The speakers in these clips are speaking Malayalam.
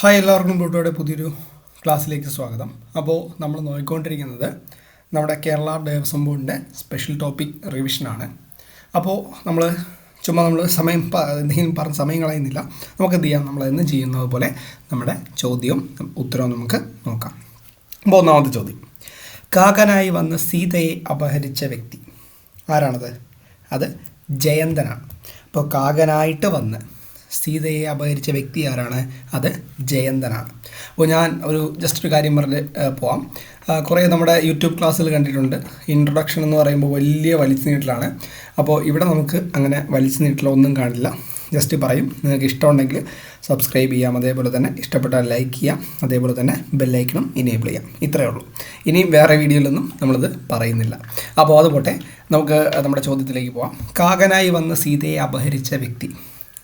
ഹായ് എല്ലാവർക്കും ബ്ലൂട്ടോയുടെ പുതിയൊരു ക്ലാസ്സിലേക്ക് സ്വാഗതം. അപ്പോൾ നമ്മൾ നോക്കിക്കൊണ്ടിരിക്കുന്നത് നമ്മുടെ കേരള ദേവസ്വം ബോർഡിന്റെ സ്പെഷ്യൽ ടോപ്പിക് റിവിഷനാണ് അപ്പോൾ നമ്മൾ ചുമ്മാ നമ്മൾ സമയം എന്തെങ്കിലും പറഞ്ഞ് സമയം കളയുന്നില്ല. നമുക്ക് എന്ത് ചെയ്യാം? നമ്മൾ എന്ന് ചെയ്യുന്നത് പോലെ നമ്മുടെ ചോദ്യവും ഉത്തരവും നമുക്ക് നോക്കാം. അപ്പോൾ ഒന്നാമത്തെ ചോദ്യം. കാക്കനായി വന്ന് സീതയെ അപഹരിച്ച വ്യക്തി. ആരാണത്? അത് ജയന്തനാണ്. അപ്പോൾ കാകനായിട്ട് വന്ന് സീതയെ അപഹരിച്ച വ്യക്തി ആരാണ്? അത് ജയന്തനാണ്. അപ്പോൾ ഞാൻ ഒരു ജസ്റ്റ് ഒരു കാര്യം പറഞ്ഞ് പോവാം. കുറേ നമ്മുടെ യൂട്യൂബ് ക്ലാസ്സിൽ കണ്ടിട്ടുണ്ട്. ഇൻട്രൊഡക്ഷൻ എന്ന് പറയുമ്പോൾ വലിയ വലിച്ചു നീട്ടലാണ്. അപ്പോൾ ഇവിടെ നമുക്ക് അങ്ങനെ വലിച്ചു നീട്ടലോ ഒന്നും കാണില്ല. ജസ്റ്റ് പറയും. നിങ്ങൾക്ക് ഇഷ്ടമുണ്ടെങ്കിൽ സബ്സ്ക്രൈബ് ചെയ്യാം. അതേപോലെ തന്നെ ഇഷ്ടപ്പെട്ടാൽ ലൈക്ക് ചെയ്യാം. അതേപോലെ തന്നെ ബെല്ലൈക്കണം ഇനേബിൾ ചെയ്യാം. ഇത്രയേ ഉള്ളൂ. ഇനിയും വേറെ വീഡിയോയിലൊന്നും നമ്മളിത് പറയുന്നില്ല. അപ്പോൾ അതുപോട്ടെ നമുക്ക് നമ്മുടെ ചോദ്യത്തിലേക്ക് പോവാം. കാകനായി വന്ന് സീതയെ അപഹരിച്ച വ്യക്തി.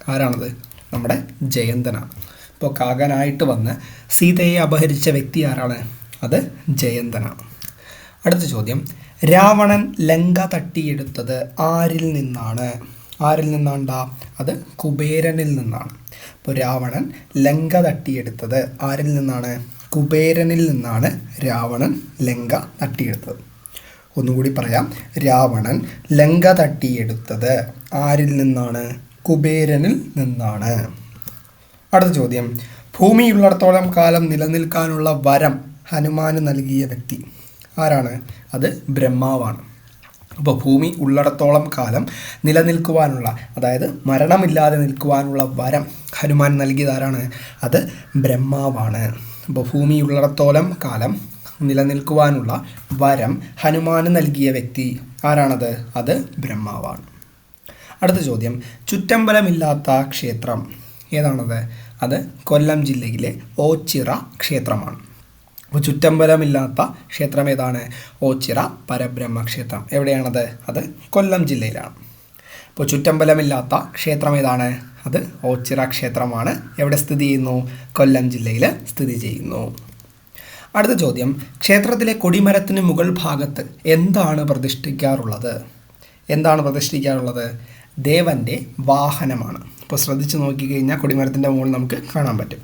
ആരാണത്? നമ്മുടെ ജയന്തനാണ് ഇപ്പോൾ കാകനായിട്ട് വന്ന് സീതയെ അപഹരിച്ച വ്യക്തി ആരാണ്? അത് ജയന്തനാണ് അടുത്ത ചോദ്യം. രാവണൻ ലങ്ക തട്ടിയെടുത്തത് ആരിൽ നിന്നാണ്? ആരിൽ നിന്നാണ്ടാ? അത് കുബേരനിൽ നിന്നാണ്. അപ്പോൾ രാവണൻ ലങ്ക തട്ടിയെടുത്തത് ആരിൽ നിന്നാണ്? കുബേരനിൽ നിന്നാണ് രാവണൻ ലങ്ക തട്ടിയെടുത്തത്. ഒന്നുകൂടി പറയാം. രാവണൻ ലങ്ക തട്ടിയെടുത്തത് ആരിൽ നിന്നാണ്? കുബേരനിൽ നിന്നാണ്. അടുത്ത ചോദ്യം. ഭൂമിയുള്ളിടത്തോളം കാലം നിലനിൽക്കാനുള്ള വരം ഹനുമാന് നൽകിയ വ്യക്തി ആരാണ്? അത് ബ്രഹ്മാവാണ്. അപ്പോൾ ഭൂമി ഉള്ളിടത്തോളം കാലം നിലനിൽക്കുവാനുള്ള അതായത് മരണമില്ലാതെ നിൽക്കുവാനുള്ള വരം ഹനുമാൻ നൽകിയതാരാണ് അത് ബ്രഹ്മാവാണ്. അപ്പോൾ ഭൂമി ഉള്ളിടത്തോളം കാലം നിലനിൽക്കുവാനുള്ള വരം ഹനുമാന് നൽകിയ വ്യക്തി ആരാണത്? അത് ബ്രഹ്മാവാണ്. അടുത്ത ചോദ്യം. ചുറ്റമ്പലമില്ലാത്ത ക്ഷേത്രം. ഏതാണത്? അത് കൊല്ലം ജില്ലയിലെ ഓച്ചിറ ക്ഷേത്രമാണ്. അപ്പോൾ ചുറ്റമ്പലമില്ലാത്ത ക്ഷേത്രം ഏതാണ്? ഓച്ചിറ പരബ്രഹ്മ ക്ഷേത്രം എവിടെയാണത്? അത് കൊല്ലം ജില്ലയിലാണ്. അപ്പോൾ ചുറ്റമ്പലമില്ലാത്ത ക്ഷേത്രം ഏതാണ്? അത് ഓച്ചിറ ക്ഷേത്രമാണ്. എവിടെ സ്ഥിതി ചെയ്യുന്നു? കൊല്ലം ജില്ലയിൽ സ്ഥിതി ചെയ്യുന്നു. അടുത്ത ചോദ്യം. ക്ഷേത്രത്തിലെ കൊടിമരത്തിന് മുകൾ ഭാഗത്ത് എന്താണ് പ്രതിഷ്ഠിക്കാറുള്ളത്? എന്താണ് പ്രതിഷ്ഠിക്കാറുള്ളത്? ദേവന്റെ വാഹനമാണ്. അപ്പോൾ ശ്രദ്ധിച്ച് നോക്കിക്കഴിഞ്ഞാൽ കൊടിമരത്തിന്റെ മുകളിൽ നമുക്ക് കാണാൻ പറ്റും.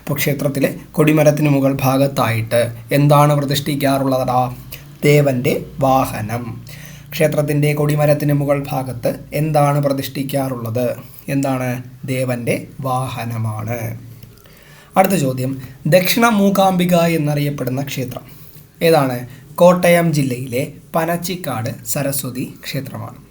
അപ്പോൾ ക്ഷേത്രത്തിലെ കൊടിമരത്തിന് മുകൾ ഭാഗത്തായിട്ട് എന്താണ് പ്രതിഷ്ഠിക്കാറുള്ളതാ? ദേവന്റെ വാഹനം. ക്ഷേത്രത്തിന്റെ കൊടിമരത്തിന് മുകൾ ഭാഗത്ത് എന്താണ് പ്രതിഷ്ഠിക്കാറുള്ളത്? എന്താണ്? ദേവന്റെ വാഹനമാണ്. അടുത്ത ചോദ്യം. ദക്ഷിണ മൂകാംബിക എന്നറിയപ്പെടുന്ന ക്ഷേത്രം. ഏതാണ്? കോട്ടയം ജില്ലയിലെ പനച്ചിക്കാട് സരസ്വതി ക്ഷേത്രമാണ്.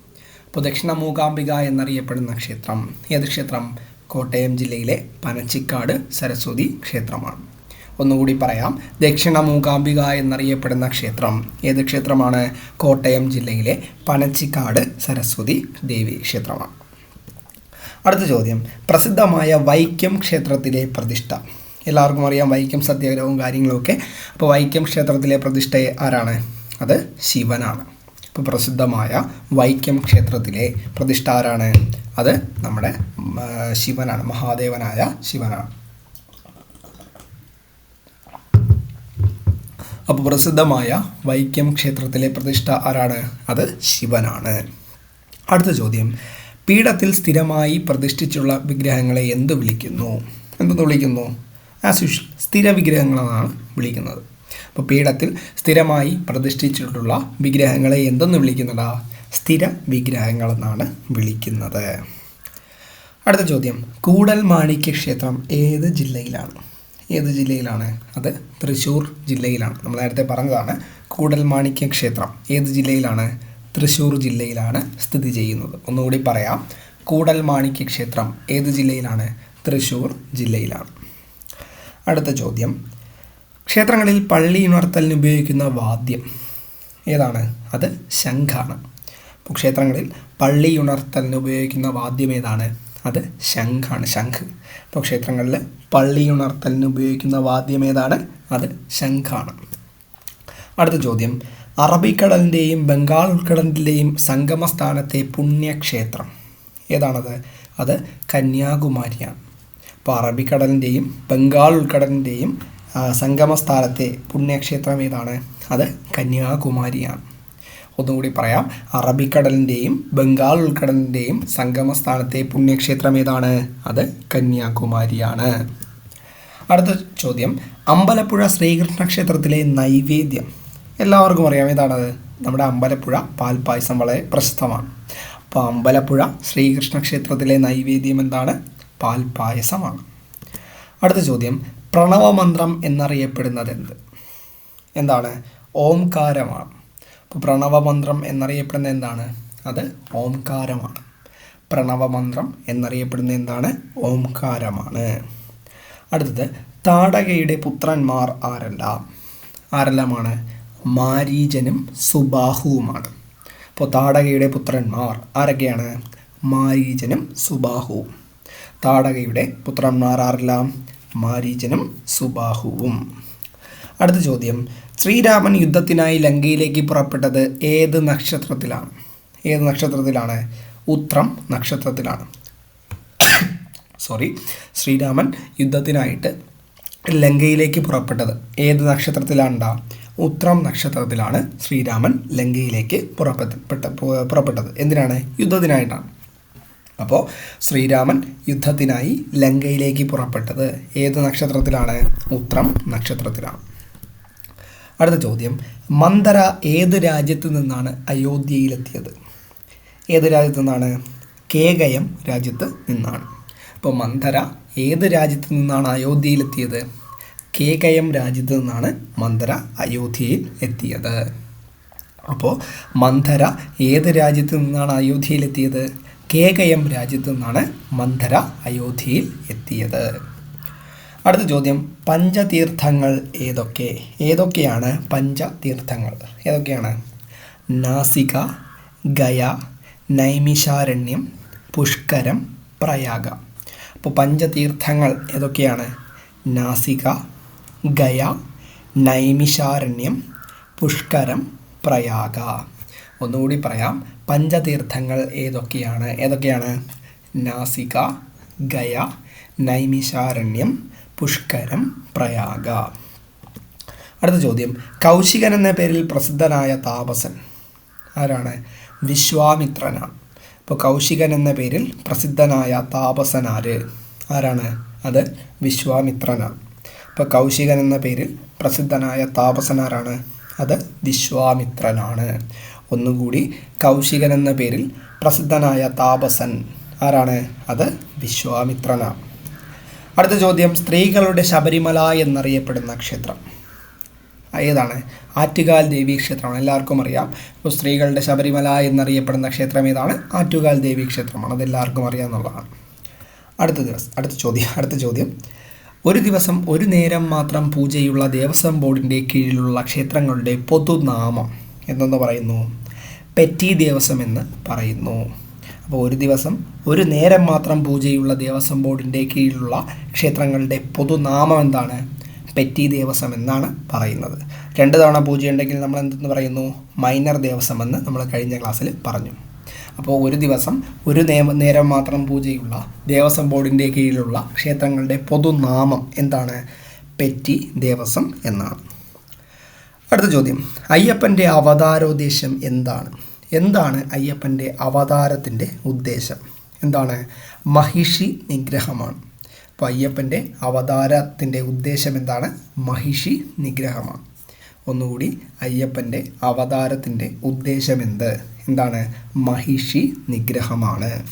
അപ്പോൾ ദക്ഷിണ മൂകാംബിക എന്നറിയപ്പെടുന്ന ക്ഷേത്രം. ഏത് ക്ഷേത്രം? കോട്ടയം ജില്ലയിലെ പനച്ചിക്കാട് സരസ്വതി ക്ഷേത്രമാണ്. ഒന്നുകൂടി പറയാം. ദക്ഷിണ മൂകാംബിക എന്നറിയപ്പെടുന്ന ക്ഷേത്രം ഏത് ക്ഷേത്രമാണ്? കോട്ടയം ജില്ലയിലെ പനച്ചിക്കാട് സരസ്വതി ദേവി ക്ഷേത്രമാണ്. അടുത്ത ചോദ്യം. പ്രസിദ്ധമായ വൈക്കം ക്ഷേത്രത്തിലെ പ്രതിഷ്ഠ. എല്ലാവർക്കും അറിയാം വൈക്കം സത്യാഗ്രഹവും കാര്യങ്ങളൊക്കെ അപ്പോൾ വൈക്കം ക്ഷേത്രത്തിലെ പ്രതിഷ്ഠ ആരാണ്? അത് ശിവനാണ്. ഇപ്പോൾ പ്രസിദ്ധമായ വൈക്കം ക്ഷേത്രത്തിലെ പ്രതിഷ്ഠ ആരാണ് അത് നമ്മുടെ ശിവനാണ് മഹാദേവനായ ശിവനാണ്. അപ്പോൾ പ്രസിദ്ധമായ വൈക്കം ക്ഷേത്രത്തിലെ പ്രതിഷ്ഠ ആരാണ്? അത് ശിവനാണ്. അടുത്ത ചോദ്യം. പീഠത്തിൽ സ്ഥിരമായി പ്രതിഷ്ഠിച്ചുള്ള വിഗ്രഹങ്ങളെ എന്ത് വിളിക്കുന്നു? എന്തെന്ന് വിളിക്കുന്നു? ആസ് യൂഷ്വൽ സ്ഥിര വിഗ്രഹങ്ങളെന്നാണ് വിളിക്കുന്നത്. അപ്പോൾ പീഠത്തിൽ സ്ഥിരമായി പ്രതിഷ്ഠിച്ചിട്ടുള്ള വിഗ്രഹങ്ങളെ എന്തെന്ന് വിളിക്കുന്നതാ? സ്ഥിര വിഗ്രഹങ്ങളെന്നാണ് വിളിക്കുന്നത്. അടുത്ത ചോദ്യം. കൂടൽ മാണിക്യ ക്ഷേത്രം ഏത് ജില്ലയിലാണ്? ഏത് ജില്ലയിലാണ്? അത് തൃശ്ശൂർ ജില്ലയിലാണ്. നമ്മൾ നേരത്തെ പറഞ്ഞതാണ് കൂടൽ മാണിക്യ ക്ഷേത്രം ഏത് ജില്ലയിലാണ്? തൃശ്ശൂർ ജില്ലയിലാണ് സ്ഥിതി ചെയ്യുന്നത്. ഒന്നുകൂടി പറയാം. കൂടൽ മാണിക്യ ക്ഷേത്രം ഏത് ജില്ലയിലാണ്? തൃശ്ശൂർ ജില്ലയിലാണ്. അടുത്ത ചോദ്യം. ക്ഷേത്രങ്ങളിൽ പള്ളി ഉണർത്തലിന് ഉപയോഗിക്കുന്ന വാദ്യം ഏതാണ്? അത് ശംഖാണ്. അപ്പോൾ ക്ഷേത്രങ്ങളിൽ പള്ളി ഉണർത്തലിന് ഉപയോഗിക്കുന്ന വാദ്യം ഏതാണ്? അത് ശംഖാണ് ശംഖ്. അപ്പോൾ ക്ഷേത്രങ്ങളിൽ പള്ളി ഉണർത്തലിന് ഉപയോഗിക്കുന്ന വാദ്യം ഏതാണ്? അത് ശംഖാണ്. അടുത്ത ചോദ്യം. അറബിക്കടലിന്റെയും ബംഗാൾ ഉൾക്കടലിന്റെയും സംഗമസ്ഥാനത്തെ പുണ്യക്ഷേത്രം ഏതാണത്? അത് കന്യാകുമാരിയാണ്. അപ്പോൾ അറബിക്കടലിന്റെയും ബംഗാൾ ഉൾക്കടലിന്റെയും സംഗമസ്ഥാനത്തെ പുണ്യക്ഷേത്രം ഏതാണ്? അത് കന്യാകുമാരിയാണ്. ഒന്നുകൂടി പറയാം. അറബിക്കടലിന്റെയും ബംഗാൾ ഉൾക്കടലിന്റെയും സംഗമസ്ഥാനത്തെ പുണ്യക്ഷേത്രം ഏതാണ്? അത് കന്യാകുമാരിയാണ്. അടുത്ത ചോദ്യം. അമ്പലപ്പുഴ ശ്രീകൃഷ്ണ ക്ഷേത്രത്തിലെ നൈവേദ്യം. എല്ലാവർക്കും അറിയാം ഏതാണത് നമ്മുടെ അമ്പലപ്പുഴ പാൽപ്പായസം വളരെ പ്രശസ്തമാണ്. അപ്പോൾ അമ്പലപ്പുഴ ശ്രീകൃഷ്ണ ക്ഷേത്രത്തിലെ നൈവേദ്യം എന്താണ്? പാൽപ്പായസമാണ് അടുത്ത ചോദ്യം. പ്രണവമന്ത്രം എന്നറിയപ്പെടുന്നത് എന്ത് എന്താണ്? ഓംകാരമാണ്. അപ്പോൾ പ്രണവമന്ത്രം എന്നറിയപ്പെടുന്നത് എന്താണ്? അത് ഓംകാരമാണ്. പ്രണവമന്ത്രം എന്നറിയപ്പെടുന്ന എന്താണ്? ഓംകാരമാണ്. അടുത്തത് താടകയുടെ പുത്രന്മാർ ആരെല്ലാം? ആരെല്ലാമാണ്? മാരീജനും സുബാഹുവുമാണ്. അപ്പോൾ താടകയുടെ പുത്രന്മാർ ആരൊക്കെയാണ്? മാരീജനും സുബാഹുവും. താടകയുടെ പുത്രന്മാർ ആരെല്ലാം? മാരീജനും സുബാഹുവും. അടുത്ത ചോദ്യം. ശ്രീരാമൻ യുദ്ധത്തിനായി ലങ്കയിലേക്ക് പുറപ്പെട്ടത് ഏത് നക്ഷത്രത്തിലാണ്? ഏത് നക്ഷത്രത്തിലാണ്? ഉത്രം നക്ഷത്രത്തിലാണ്. സോറി ശ്രീരാമൻ യുദ്ധത്തിനായിട്ട് ലങ്കയിലേക്ക് പുറപ്പെട്ടത് ഏത് നക്ഷത്രത്തിലാണ്ടാ? ഉത്രം നക്ഷത്രത്തിലാണ് ശ്രീരാമൻ ലങ്കയിലേക്ക് പുറപ്പെട്ട പുറപ്പെട്ടത്. എന്തിനാണ്? യുദ്ധത്തിനായിട്ടാണ്. അപ്പോൾ ശ്രീരാമൻ യുദ്ധത്തിനായി ലങ്കയിലേക്ക് പുറപ്പെട്ടത് ഏത് നക്ഷത്രത്തിലാണ്? ഉത്രം നക്ഷത്രത്തിലാണ്. അടുത്ത ചോദ്യം. മന്ദര ഏത് രാജ്യത്തു നിന്നാണ് അയോധ്യയിലെത്തിയത്? ഏത് രാജ്യത്തു നിന്നാണ്? കേകയം രാജ്യത്ത് നിന്നാണ്. അപ്പോൾ മന്ദര ഏത് രാജ്യത്തു നിന്നാണ് അയോധ്യയിലെത്തിയത്? കേകയം രാജ്യത്ത് നിന്നാണ് മന്ദര അയോധ്യയിൽ എത്തിയത്. അപ്പോൾ മന്ദര ഏത് രാജ്യത്ത് നിന്നാണ് അയോധ്യയിലെത്തിയത്? കേകയം രാജ്യത്തു നിന്നാണ് മന്ധര അയോധ്യയിൽ എത്തിയത്. അടുത്ത ചോദ്യം പഞ്ചതീർത്ഥങ്ങൾ ഏതൊക്കെ? ഏതൊക്കെയാണ് പഞ്ചതീർത്ഥങ്ങൾ? ഏതൊക്കെയാണ്? നാസിക ഗയ നൈമിഷാരണ്യം പുഷ്കരം പ്രയാഗ. അപ്പോൾ പഞ്ചതീർത്ഥങ്ങൾ ഏതൊക്കെയാണ്? നാസിക ഗയ നൈമിഷാരണ്യം പുഷ്കരം പ്രയാഗ. ഒന്നുകൂടി പറയാം. പഞ്ചതീർത്ഥങ്ങൾ ഏതൊക്കെയാണ്? ഏതൊക്കെയാണ്? നാസിക ഗയ നൈമിഷാരണ്യം പുഷ്കരം പ്രയാഗ. അടുത്ത ചോദ്യം. കൗശികൻ എന്ന പേരിൽ പ്രസിദ്ധനായ താപസൻ ആരാണ്? വിശ്വാമിത്രനാണ്. അപ്പോൾ കൗശികൻ എന്ന പേരിൽ പ്രസിദ്ധനായ താപസൻ ആര്? ആരാണ്? അത് വിശ്വാമിത്രനാണ്. ഇപ്പോൾ കൗശികൻ എന്ന പേരിൽ പ്രസിദ്ധനായ താപസനാരാണ് അത് വിശ്വാമിത്രനാണ്. ഒന്നുകൂടി കൗശികൻ എന്ന പേരിൽ പ്രസിദ്ധനായ താപസൻ. ആരാണ്? അത് വിശ്വാമിത്രനാണ് അടുത്ത ചോദ്യം സ്ത്രീകളുടെ ശബരിമല എന്നറിയപ്പെടുന്ന ക്ഷേത്രം. ഏതാണ്? ആറ്റുകാൽ ദേവി ക്ഷേത്രമാണ്. എല്ലാവർക്കും അറിയാം. അപ്പോൾ സ്ത്രീകളുടെ ശബരിമല എന്നറിയപ്പെടുന്ന ക്ഷേത്രം ഏതാണ്? ആറ്റുകാൽ ദേവി ക്ഷേത്രമാണ്. അതെല്ലാവർക്കും അറിയാമെന്നുള്ളതാണ് അടുത്ത ദിവസം അടുത്ത ചോദ്യം അടുത്ത ചോദ്യം. ഒരു ദിവസം ഒരു നേരം മാത്രം പൂജയുള്ള ദേവസ്വം ബോർഡിന്റെ കീഴിലുള്ള ക്ഷേത്രങ്ങളുടെ പൊതുനാമം എന്തെന്ന് പറയുന്നു? പെറ്റി ദേവസ്വം എന്ന് പറയുന്നു. അപ്പോൾ ഒരു ദിവസം ഒരു നേരം മാത്രം പൂജയുള്ള ദേവസ്വം ബോർഡിന്റെ കീഴിലുള്ള ക്ഷേത്രങ്ങളുടെ പൊതുനാമം എന്താണ്? പെറ്റി ദേവസ്വം എന്നാണ് പറയുന്നത്. രണ്ട് തവണ പൂജ ഉണ്ടെങ്കിൽ നമ്മൾ എന്തെന്ന് പറയുന്നു? മൈനർ ദേവസ്വം എന്ന് നമ്മൾ കഴിഞ്ഞ ക്ലാസ്സിൽ പറഞ്ഞു. അപ്പോൾ ഒരു ദിവസം ഒരു നേരം മാത്രം പൂജയുള്ള ദേവസ്വം ബോർഡിന്റെ കീഴിലുള്ള ക്ഷേത്രങ്ങളുടെ പൊതുനാമം എന്താണ്? പെറ്റി ദേവസ്വം എന്നാണ്. അടുത്ത ചോദ്യം. അയ്യപ്പന്റെ അവതാരോദ്ദേശം എന്താണ്? എന്താണ് അയ്യപ്പന്റെ അവതാരത്തിന്റെ ഉദ്ദേശം? എന്താണ്? മഹിഷി നിഗ്രഹമാണ്. അപ്പോൾ അയ്യപ്പന്റെ അവതാരത്തിന്റെ ഉദ്ദേശം എന്താണ്? മഹിഷി നിഗ്രഹമാണ്. ഒന്നുകൂടി അയ്യപ്പന്റെ അവതാരത്തിന്റെ ഉദ്ദേശം എന്ത്? എന്താണ്? മഹിഷി നിഗ്രഹമാണ്.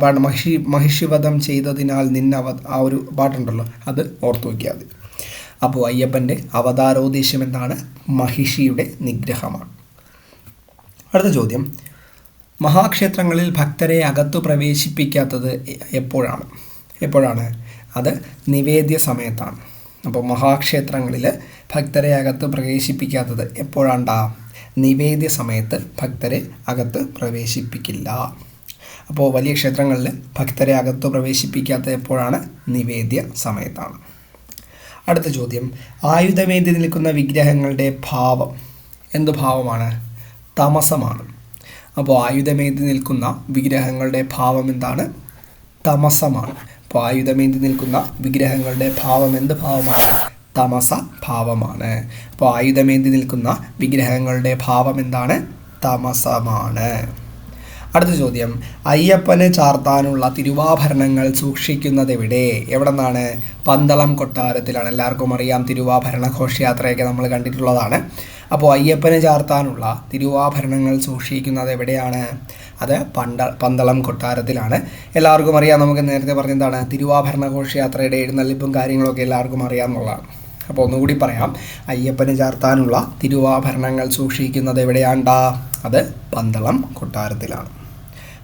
പാട്ട് മഹിഷി മഹിഷിവധം ചെയ്തതിനാൽ നിന്നവ ആ ഒരു പാട്ടുണ്ടല്ലോ അത് ഓർത്തു വയ്ക്കുക മതി അപ്പോൾ അയ്യപ്പന്റെ അവതാരോദ്ദേശം എന്താണ്? മഹിഷിയുടെ നിഗ്രഹമാണ്. അടുത്ത ചോദ്യം. മഹാക്ഷേത്രങ്ങളിൽ ഭക്തരെ അകത്തു പ്രവേശിപ്പിക്കാത്തത് എപ്പോഴാണ്? എപ്പോഴാണ്? അത് നിവേദ്യ സമയത്താണ്. അപ്പോൾ മഹാക്ഷേത്രങ്ങളിൽ ഭക്തരെ അകത്ത് പ്രവേശിപ്പിക്കാത്തത് എപ്പോഴാണ്ടാ? നിവേദ്യ സമയത്ത് ഭക്തരെ അകത്ത് പ്രവേശിപ്പിക്കില്ല. അപ്പോൾ വലിയ ക്ഷേത്രങ്ങളിൽ ഭക്തരെ അകത്ത് പ്രവേശിപ്പിക്കാത്ത എപ്പോഴാണ്? നിവേദ്യ സമയത്താണ്. അടുത്ത ചോദ്യം. ആയുധമേന്തി നിൽക്കുന്ന വിഗ്രഹങ്ങളുടെ ഭാവം. എന്ത് ഭാവമാണ്? തമസമാണ്. അപ്പോൾ ആയുധമേന്തി നിൽക്കുന്ന വിഗ്രഹങ്ങളുടെ ഭാവം എന്താണ് തമസമാണ്. അപ്പോൾ ആയുധമേന്തി നിൽക്കുന്ന വിഗ്രഹങ്ങളുടെ ഭാവം എന്ത് ഭാവമാണ്? തമസ ഭാവമാണ്. അപ്പോൾ ആയുധമേന്തി നിൽക്കുന്ന വിഗ്രഹങ്ങളുടെ ഭാവം എന്താണ് തമസമാണ്. അടുത്ത ചോദ്യം. അയ്യപ്പനെ ചാർത്താനുള്ള തിരുവാഭരണങ്ങൾ സൂക്ഷിക്കുന്നത് എവിടെ എവിടെ നിന്നാണ് പന്തളം കൊട്ടാരത്തിലാണ്. എല്ലാവർക്കും അറിയാം തിരുവാഭരണ ഘോഷയാത്രയൊക്കെ നമ്മൾ കണ്ടിട്ടുള്ളതാണ്. അപ്പോൾ അയ്യപ്പനെ ചാർത്താനുള്ള തിരുവാഭരണങ്ങൾ സൂക്ഷിക്കുന്നത് എവിടെയാണ്? അത് പണ്ട പന്തളം കൊട്ടാരത്തിലാണ്. എല്ലാവർക്കും അറിയാം നമുക്ക് നേരത്തെ പറഞ്ഞതാണ് തിരുവാഭരണ ഘോഷയാത്രയുടെ എഴുന്നള്ളിപ്പും കാര്യങ്ങളൊക്കെ എല്ലാവർക്കും അറിയാമെന്നുള്ളതാണ്. അപ്പോൾ ഒന്നുകൂടി പറയാം. അയ്യപ്പന് ചാർത്താനുള്ള തിരുവാഭരണങ്ങൾ സൂക്ഷിക്കുന്നത് എവിടെയാണ്ടാ? അത് പന്തളം കൊട്ടാരത്തിലാണ്.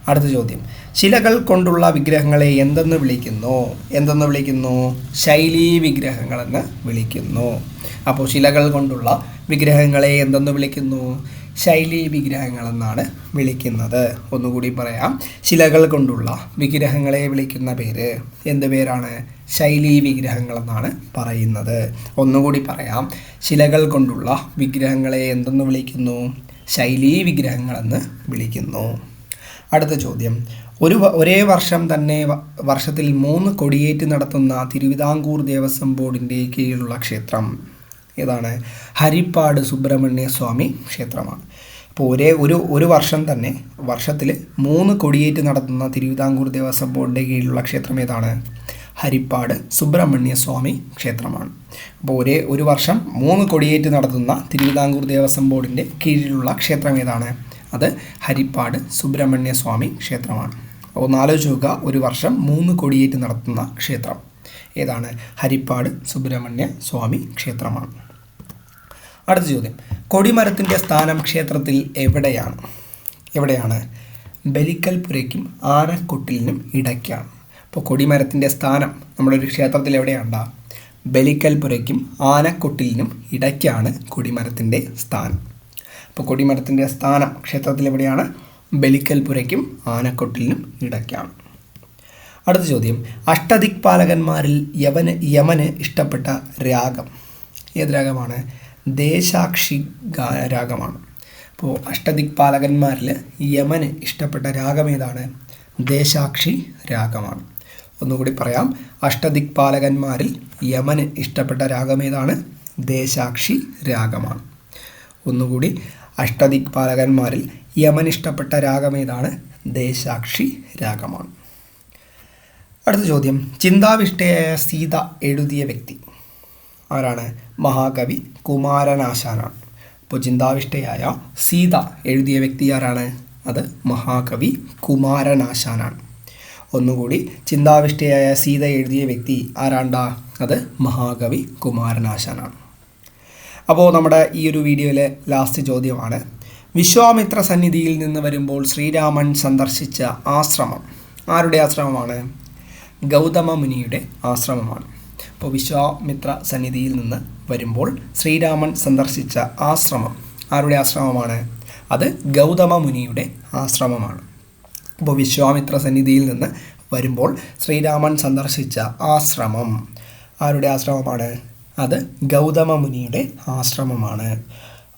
അടുത്ത ചോദ്യം. ശിലകൾ കൊണ്ടുള്ള വിഗ്രഹങ്ങളെ എന്തെന്ന് വിളിക്കുന്നു? എന്തെന്ന് വിളിക്കുന്നു? ശൈലീ വിഗ്രഹങ്ങളെന്ന് വിളിക്കുന്നു. അപ്പോൾ ശിലകൾ കൊണ്ടുള്ള വിഗ്രഹങ്ങളെ എന്തെന്ന് വിളിക്കുന്നു? ശൈലി വിഗ്രഹങ്ങളെന്നാണ് വിളിക്കുന്നത്. ഒന്നുകൂടി പറയാം. ശിലകൾ കൊണ്ടുള്ള വിഗ്രഹങ്ങളെ വിളിക്കുന്ന പേര് എന്ത് പേരാണ്? ശൈലി വിഗ്രഹങ്ങളെന്നാണ് പറയുന്നത്. ഒന്നുകൂടി പറയാം. ശിലകൾ കൊണ്ടുള്ള വിഗ്രഹങ്ങളെ എന്തെന്ന് വിളിക്കുന്നു? ശൈലി വിഗ്രഹങ്ങളെന്ന് വിളിക്കുന്നു. അടുത്ത ചോദ്യം. ഒരു ഒരേ വർഷം തന്നെ വർഷത്തിൽ മൂന്ന് കൊടിയേറ്റ് നടത്തുന്ന തിരുവിതാംകൂർ ദേവസ്വം ബോർഡിന്റെ കീഴിലുള്ള ക്ഷേത്രം. ഏതാണ്? ഹരിപ്പാട് സുബ്രഹ്മണ്യ സ്വാമി ക്ഷേത്രമാണ്. അപ്പോൾ ഒരേ ഒരു ഒരു വർഷം തന്നെ വർഷത്തിൽ മൂന്ന് കൊടിയേറ്റ് നടത്തുന്ന തിരുവിതാംകൂർ ദേവസ്വം ബോർഡിന്റെ കീഴിലുള്ള ക്ഷേത്രം ഏതാണ്? ഹരിപ്പാട് സുബ്രഹ്മണ്യ സ്വാമി ക്ഷേത്രമാണ്. അപ്പോൾ ഒരേ ഒരു വർഷം മൂന്ന് കൊടിയേറ്റ് നടത്തുന്ന തിരുവിതാംകൂർ ദേവസ്വം ബോർഡിന്റെ കീഴിലുള്ള ക്ഷേത്രം ഏതാണ്? അത് ഹരിപ്പാട് സുബ്രഹ്മണ്യ സ്വാമി ക്ഷേത്രമാണ്. അപ്പോൾ ആലോചിച്ച് നോക്കുക ഒരു വർഷം മൂന്ന് കൊടിയേറ്റ് നടത്തുന്ന ക്ഷേത്രം ഏതാണ്? ഹരിപ്പാട് സുബ്രഹ്മണ്യ സ്വാമി ക്ഷേത്രമാണ്. അടുത്ത ചോദ്യം. കൊടിമരത്തിന്റെ സ്ഥാനം ക്ഷേത്രത്തിൽ എവിടെയാണ്? എവിടെയാണ്? ബലിക്കൽപുരയ്ക്കും ആനക്കൊട്ടിലിനും ഇടയ്ക്കാണ്. അപ്പോൾ കൊടിമരത്തിന്റെ സ്ഥാനം നമ്മുടെ ഒരു ക്ഷേത്രത്തിൽ എവിടെയാണ്ടാ? ബലിക്കൽപുരയ്ക്കും ആനക്കൊട്ടിലിനും ഇടയ്ക്കാണ് കൊടിമരത്തിന്റെ സ്ഥാനം. അപ്പോൾ കൊടിമരത്തിന്റെ സ്ഥാനം ക്ഷേത്രത്തിൽ എവിടെയാണ്? ബലിക്കൽപുരയ്ക്കും ആനക്കൊട്ടിലിനും ഇടയ്ക്കാണ്. അടുത്ത ചോദ്യം. അഷ്ടദിക്പാലകന്മാരിൽ യവന് യമന് ഇഷ്ടപ്പെട്ട രാഗം. ഏത് രാഗമാണ്? ദേശാക്ഷി രാഗമാണ്. അപ്പോൾ അഷ്ടദിക്പാലകന്മാരിൽ യമന് ഇഷ്ടപ്പെട്ട രാഗം ഏതാണ്? ദേശാക്ഷി രാഗമാണ്. ഒന്നുകൂടി പറയാം. അഷ്ടദിക്പാലകന്മാരിൽ യമന് ഇഷ്ടപ്പെട്ട രാഗം ഏതാണ്? ദേശാക്ഷി രാഗമാണ്. ഒന്നുകൂടി അഷ്ടദിക്പാലകന്മാരിൽ യമൻ ഇഷ്ടപ്പെട്ട രാഗം ഏതാണ്? ദേശാക്ഷി രാഗമാണ്. അടുത്ത ചോദ്യം. ചിന്താവിഷ്ടയായ സീത എഴുതിയ വ്യക്തി. ആരാണ്? മഹാകവി കുമാരനാശാനാണ്. അപ്പോൾ ചിന്താവിഷ്ടയായ സീത എഴുതിയ വ്യക്തി ആരാണ്? അത് മഹാകവി കുമാരനാശാനാണ്. ഒന്നുകൂടി ചിന്താവിഷ്ടയായ സീത എഴുതിയ വ്യക്തി ആരാണ്ട? അത് മഹാകവി കുമാരനാശാനാണ്. അപ്പോൾ നമ്മുടെ ഈ ഒരു വീഡിയോയിലെ ലാസ്റ്റ് ചോദ്യമാണ്. വിശ്വാമിത്ര സന്നിധിയിൽ നിന്ന് വരുമ്പോൾ ശ്രീരാമൻ സന്ദർശിച്ച ആശ്രമം ആരുടെ ആശ്രമമാണ്? ഗൗതമ മുനിയുടെ ആശ്രമമാണ്. അപ്പോൾ വിശ്വാമിത്ര സന്നിധിയിൽ നിന്ന് വരുമ്പോൾ ശ്രീരാമൻ സന്ദർശിച്ച ആശ്രമം ആരുടെ ആശ്രമമാണ്? അത് ഗൗതമ മുനിയുടെ ആശ്രമമാണ്. അപ്പോൾ വിശ്വാമിത്ര സന്നിധിയിൽ നിന്ന് വരുമ്പോൾ ശ്രീരാമൻ സന്ദർശിച്ച ആശ്രമം ആരുടെ ആശ്രമമാണ്? അത് ഗൗതമ മുനിയുടെ ആശ്രമമാണ്.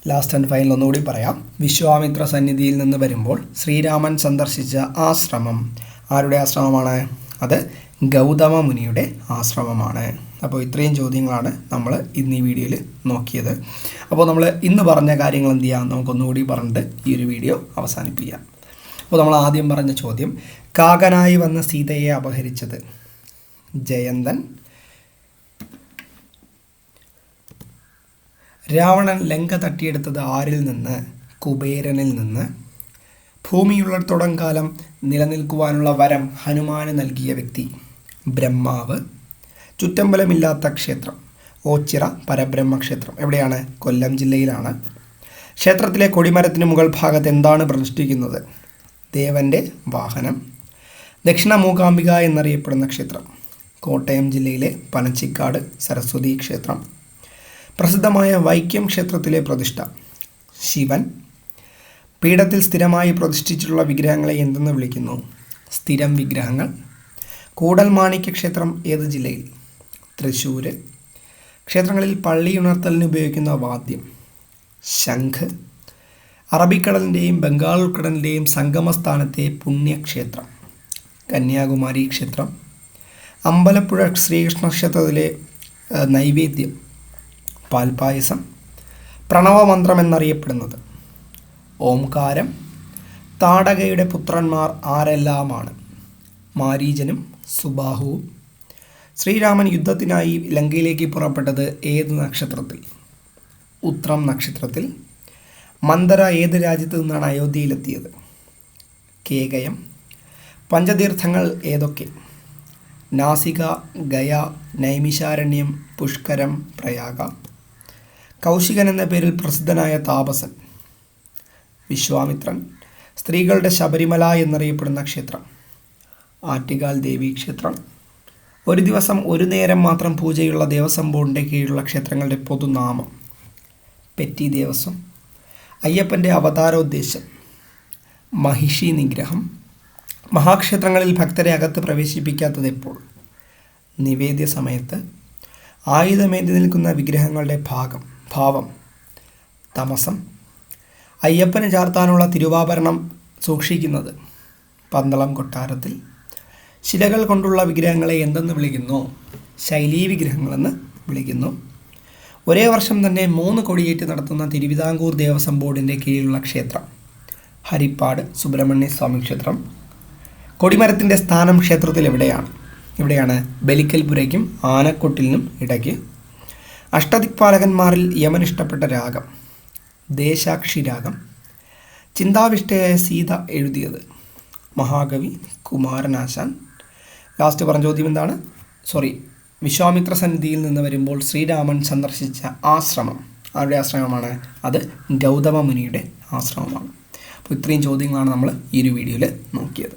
ലാസ്റ്റ് ആൻഡ് ഫൈനൽ ഒന്നുകൂടി പറയാം. വിശ്വാമിത്ര സന്നിധിയിൽ നിന്ന് വരുമ്പോൾ ശ്രീരാമൻ സന്ദർശിച്ച ആശ്രമം ആരുടെ ആശ്രമമാണ്? അത് ഗൗതമ മുനിയുടെ ആശ്രമമാണ്. അപ്പോൾ ഇത്രയും ചോദ്യങ്ങളാണ് നമ്മൾ ഇന്ന് ഈ വീഡിയോയിൽ നോക്കിയത്. അപ്പോൾ നമ്മൾ ഇന്ന് പറഞ്ഞ കാര്യങ്ങൾ എന്ത് ചെയ്യാം? നമുക്കൊന്നുകൂടി പറഞ്ഞിട്ട് ഈ ഒരു വീഡിയോ അവസാനിപ്പിക്കാം. അപ്പോൾ നമ്മൾ ആദ്യം പറഞ്ഞ ചോദ്യം കാകനായി വന്ന സീതയെ അപഹരിച്ചത് ജയന്തൻ രാവണൻ ലങ്ക തട്ടിയെടുത്തത് ആരിൽ നിന്ന്? കുബേരനിൽ നിന്ന്. ഭൂമിയുള്ളിടത്തോളം കാലം നിലനിൽക്കുവാനുള്ള വരം ഹനുമാന് നൽകിയ വ്യക്തി. ബ്രഹ്മാവ്. ചുറ്റമ്പലമില്ലാത്ത ക്ഷേത്രം. ഓച്ചിറ പരബ്രഹ്മ ക്ഷേത്രം എവിടെയാണ്? കൊല്ലം ജില്ലയിലാണ്. ക്ഷേത്രത്തിലെ കൊടിമരത്തിന് മുകൾ ഭാഗത്ത് എന്താണ് പ്രതിഷ്ഠിക്കുന്നത്? ദേവന്റെ വാഹനം. ദക്ഷിണ മൂകാംബിക എന്നറിയപ്പെടുന്ന ക്ഷേത്രം. കോട്ടയം ജില്ലയിലെ പനച്ചിക്കാട് സരസ്വതി ക്ഷേത്രം. പ്രസിദ്ധമായ വൈക്കം ക്ഷേത്രത്തിലെ പ്രതിഷ്ഠ. ശിവൻ. പീഠത്തിൽ സ്ഥിരമായി പ്രതിഷ്ഠിച്ചിട്ടുള്ള വിഗ്രഹങ്ങളെ എന്തെന്ന് വിളിക്കുന്നു? സ്ഥിരം വിഗ്രഹങ്ങൾ. കൂടൽമാണിക്യ ക്ഷേത്രം ഏത് ജില്ലയിൽ? തൃശ്ശൂർ ക്ഷേത്രങ്ങളിൽ പള്ളി ഉണർത്തലിന് ഉപയോഗിക്കുന്ന വാദ്യം. ശംഖ്. അറബിക്കടലിന്റെയും ബംഗാൾ ഉൾക്കടലിന്റെയും സംഗമസ്ഥാനത്തെ പുണ്യക്ഷേത്രം. കന്യാകുമാരി ക്ഷേത്രം. അമ്പലപ്പുഴ ശ്രീകൃഷ്ണ ക്ഷേത്രത്തിലെ നൈവേദ്യം. പാൽപായസം. പ്രണവമന്ത്രം എന്നറിയപ്പെടുന്നത്. ഓംകാരം. താടകയുടെ പുത്രന്മാർ ആരെല്ലാമാണ്? മാരീചനും സുബാഹുവും ശ്രീരാമൻ യുദ്ധത്തിനായി ലങ്കയിലേക്ക് പുറപ്പെട്ടത് ഏത് നക്ഷത്രത്തിൽ? ഉത്രം നക്ഷത്രത്തിൽ. മന്ദര ഏത് രാജ്യത്തു നിന്നാണ് അയോധ്യയിലെത്തിയത്? കേകയം. പഞ്ചതീർത്ഥങ്ങൾ ഏതൊക്കെ? നാസിക ഗയ നൈമിശാരണ്യം പുഷ്കരം പ്രയാഗ. കൗശികൻ എന്ന പേരിൽ പ്രസിദ്ധനായ താപസൻ. വിശ്വാമിത്രൻ. സ്ത്രീകളുടെ ശബരിമല എന്നറിയപ്പെടുന്ന ക്ഷേത്രം. ആറ്റുകാൽ ദേവീക്ഷേത്രം ഒരു ദിവസം ഒരു നേരം മാത്രം പൂജയുള്ള ദേവസ്വം ബോർഡിന്റെ കീഴിലുള്ള ക്ഷേത്രങ്ങളുടെ പൊതുനാമം പെറ്റി ദേവസ്വം. അയ്യപ്പന്റെ അവതാരോദ്ദേശം മഹിഷി നിഗ്രഹം. മഹാക്ഷേത്രങ്ങളിൽ ഭക്തരെ അകത്ത് പ്രവേശിപ്പിക്കാത്തത് എപ്പോൾ? നിവേദ്യ സമയത്ത്. ആയുധമേന്തി നിൽക്കുന്ന വിഗ്രഹങ്ങളുടെ ഭാഗം ഭാവം തമസം. അയ്യപ്പനെ ചാർത്താനുള്ള തിരുവാഭരണം സൂക്ഷിക്കുന്നത് പന്തളം കൊട്ടാരത്തിൽ. ശിലകൾ കൊണ്ടുള്ള വിഗ്രഹങ്ങളെ എന്തെന്ന് വിളിക്കുന്നു? ശൈലീ വിഗ്രഹങ്ങളെന്ന് വിളിക്കുന്നു. ഒരേ വർഷം തന്നെ മൂന്ന് കൊടിയേറ്റ് നടത്തുന്ന തിരുവിതാംകൂർ ദേവസ്വം ബോർഡിന്റെ കീഴിലുള്ള ക്ഷേത്രം ഹരിപ്പാട് സുബ്രഹ്മണ്യ സ്വാമി ക്ഷേത്രം. കൊടിമരത്തിന്റെ സ്ഥാനം ക്ഷേത്രത്തിൽ എവിടെയാണ്? ഇവിടെയാണ് ബലിക്കൽപുരയ്ക്കും ആനക്കൊട്ടിലിനും ഇടയ്ക്ക്. അഷ്ടദിക്പാലകന്മാരിൽ യമൻ ഇഷ്ടപ്പെട്ട രാഗം ദേശാക്ഷി രാഗം. ചിന്താവിഷ്ടയായ സീത എഴുതിയത് മഹാകവി കുമാരനാശാൻ. ലാസ്റ്റ് പറഞ്ഞ ചോദ്യം എന്താണ്? സോറി വിശ്വാമിത്ര സന്നിധിയിൽ നിന്ന് വരുമ്പോൾ ശ്രീരാമൻ സന്ദർശിച്ച ആശ്രമം. ആരുടെ ആശ്രമമാണ്? അത് ഗൗതമ മുനിയുടെ ആശ്രമമാണ്. അപ്പോൾ ഇത്രയും ചോദ്യങ്ങളാണ് നമ്മൾ ഈ ഒരു വീഡിയോയിൽ നോക്കിയത്.